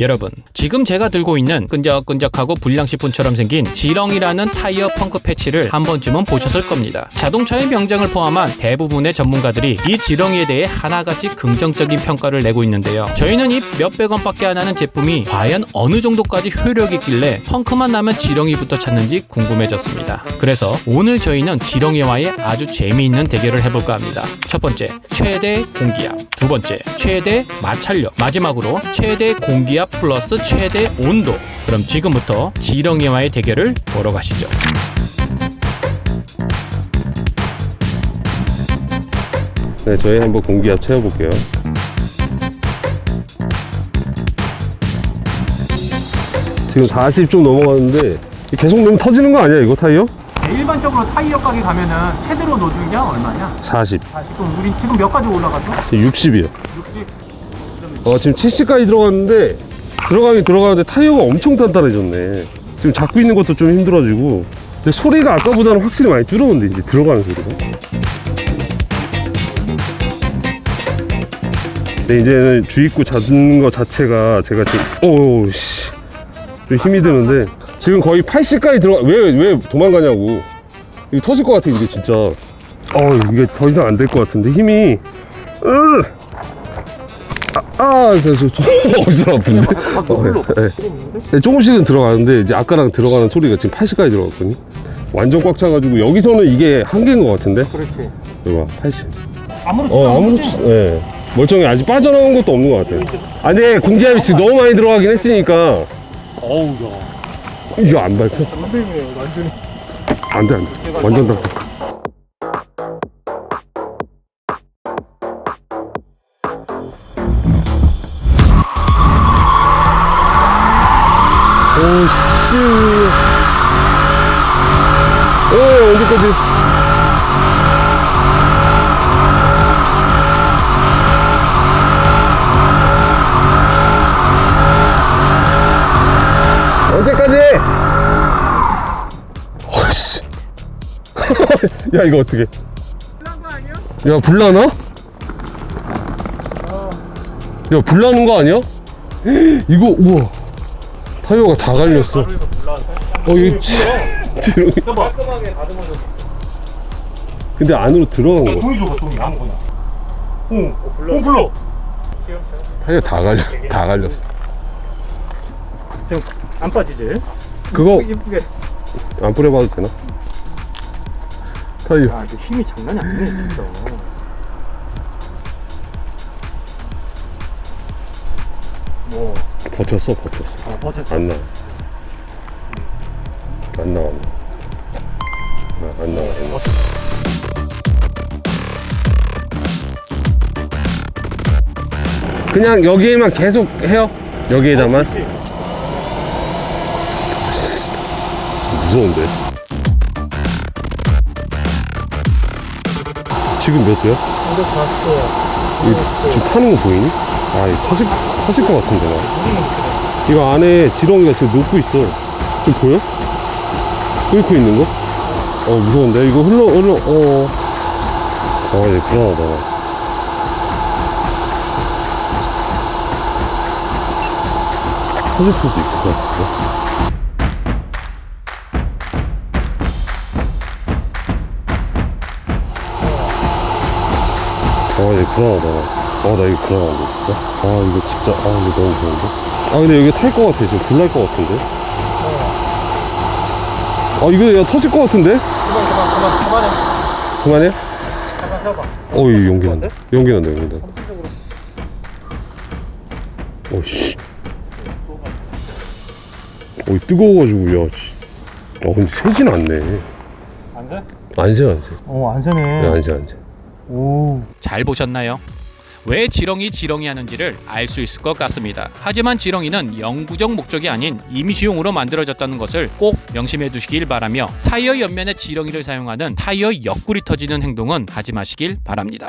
여러분, 지금 제가 들고 있는 끈적끈적하고 불량식품처럼 생긴 지렁이라는 타이어 펑크 패치를 한 번쯤은 보셨을 겁니다. 자동차의 명장을 포함한 대부분의 전문가들이 이 지렁이에 대해 하나같이 긍정적인 평가를 내고 있는데요. 저희는 이 몇백 원밖에 안 하는 제품이 과연 어느 정도까지 효력이 있길래 펑크만 나면 지렁이부터 찾는지 궁금해졌습니다. 그래서 오늘 저희는 지렁이와의 아주 재미있는 대결을 해볼까 합니다. 첫 번째, 최대 공기압. 두 번째, 최대 마찰력. 마지막으로 최대 공기압 플러스 최대 온도. 그럼 지금부터 지렁이와의 대결을 보러 가시죠. 네, 저희 한번 공기압 채워볼게요. 지금 40 좀 넘어갔는데 계속 넣으면 터지는 거 아니야 이거 타이어? 일반적으로 타이어 가게 가면은 최대로 넣어주는 게 얼마냐? 40, 아, 지금 우리 지금 몇 가지 올라갔어? 60이요. 60. 어 지금 70까지 들어갔는데 들어가긴 들어가는데 타이어가 엄청 단단해졌네. 지금 잡고 있는 것도 좀 힘들어지고. 근데 소리가 아까보다는 확실히 많이 줄었는데 이제 들어가는 소리가. 근데 이제는 주입구 잡는 거 자체가 제가 지금 오우 씨. 좀 힘이 드는데 지금 거의 80까지 들어가 왜 왜 도망가냐고 이거 터질 것 같아 이게 진짜 어 이게 더 이상 안 될 것 같은데 힘이 으 아, 저, 저, 저, 어디서 아픈데? 어, 네, 네. 네, 조금씩은 들어가는데, 이제 아까랑 들어가는 소리가 지금 80까지 들어갔거든요. 완전 꽉 차가지고, 여기서는 이게 한계인 것 같은데? 그렇지. 이거 80. 아무렇지 어, 아무렇지, 예. 멀쩡히 아직 빠져나온 것도 없는 것 같아요. 아, 근데 공기압이 지금 너무 많이 들어가긴 했으니까, 어우, 야. 이거 안 밟혀. 선생님이에요, 완전히. 안 돼, 안 돼. 완전 딱 오, 씨. 오, 언제까지? 언제까지? 어씨. 야, 이거 어떻게? 야, 불나나? 야, 불나는 거 아니야? 이거, 우와. 타이어가 다 갈렸어. 어, 이거 지- 지렁이. 깔끔하게 다듬어줬어. 근데 안으로 들어간 거. 종이 줘봐, 종이. 아무거나. 응. 어, 불러. 어, 불러. 타이어 다 갈려, 다 갈렸어. 지금 안 빠지지? 그거 이쁘게. 안 뿌려봐도 되나? 타이어. 아, 이거 힘이 장난이 아니네, 진짜. 뭐, 버텼어, 버텼어. 아, 버텼어. 안 나와. 안 나와. 아, 안 나와. 안 나와. 그냥 여기에만 계속 해요. 여기에다만. 그렇지. 씨, 무서운데. 지금 몇 도야? 거야. 이 지금 타는 거 보이니? 아, 이거 터질, 터질 것 같은데, 나. 이거 안에 지렁이가 지금 녹고 있어. 지금 보여? 끓고 있는 거? 어, 무서운데? 이거 흘러, 흘러, 어. 어, 이제 불안하다. 터질 수도 있을 것 같은데. 아, 이거 불안하다. 아, 나 이거 불안한데, 진짜. 아, 이거 진짜, 아, 이거 너무 무서운데? 아, 근데 여기 탈 것 같아. 지금 불날 것 같은데? 아, 이거 야, 터질 것 같은데? 그만, 그만, 그만, 그만해. 그만해? 잠깐 세워봐. 어, 이 연기 난다. 연기 난다, 연기 난다. 어, 씨. 어, 뜨거워가지고, 야, 씨. 어, 근데 새진 않네. 안 돼? 안 새, 안 새. 어, 안 야, 새네. 안 새, 안 새. 오. 잘 보셨나요? 왜 지렁이 지렁이 하는지를 알 수 있을 것 같습니다. 하지만 지렁이는 영구적 목적이 아닌 임시용으로 만들어졌다는 것을 꼭 명심해 두시길 바라며 타이어 옆면에 지렁이를 사용하는 타이어 옆구리 터지는 행동은 하지 마시길 바랍니다.